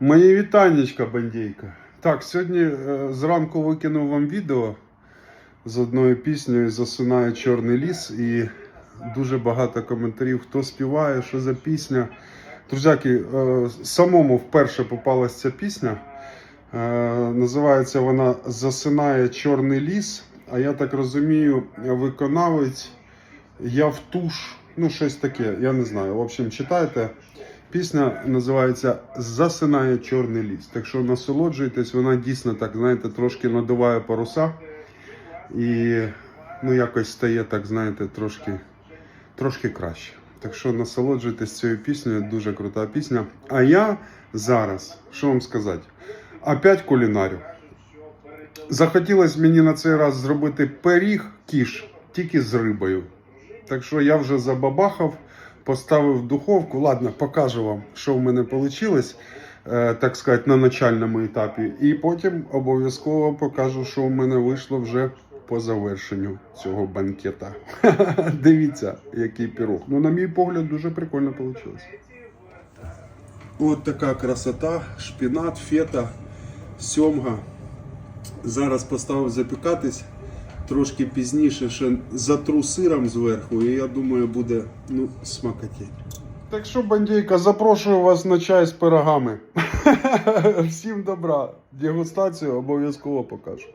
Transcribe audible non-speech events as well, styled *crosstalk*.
Мої вітаннячка, бандійка. Так, сьогодні е, зранку викинув вам відео з одною піснею Засинає Чорний ліс і дуже багато коментарів, хто співає, що за пісня. Друзяки, е, самому вперше попалась ця пісня. Е, називається вона Засинає Чорний ліс. А я так розумію, виконавець Явтуш, ну щось таке, я не знаю. В общем, читайте. Пісня називається Засинає чорний ліс. Так що насолоджуйтесь, вона дійсно так, знаєте, трошки надуває паруса і ну, якось стає, так, знаєте, трошки, трошки краще. Так що насолоджуйтесь цією піснею, дуже крута пісня. А я зараз, що вам сказати, опять кулінарю. Захотілося мені на цей раз зробити пиріг кіш тільки з рибою. Так що я вже забабахав, поставив духовку. Ладно, покажу вам, що в мене вийшло, так сказати, на начальному етапі. І потім обов'язково покажу, що в мене вийшло вже по завершенню цього банкета. *laughs* Дивіться, який пірог. Ну, на мій погляд, дуже прикольно вийшло. От така красота, шпінат, фета, сьомга. Зараз поставив запікатись. Трошки пізніше ще затру сиром зверху, і я думаю, буде ну, смакотень. Так що, бандійка, запрошую вас на чай з пирогами. *laughs* Всім добра. Дегустацію обов'язково покажу.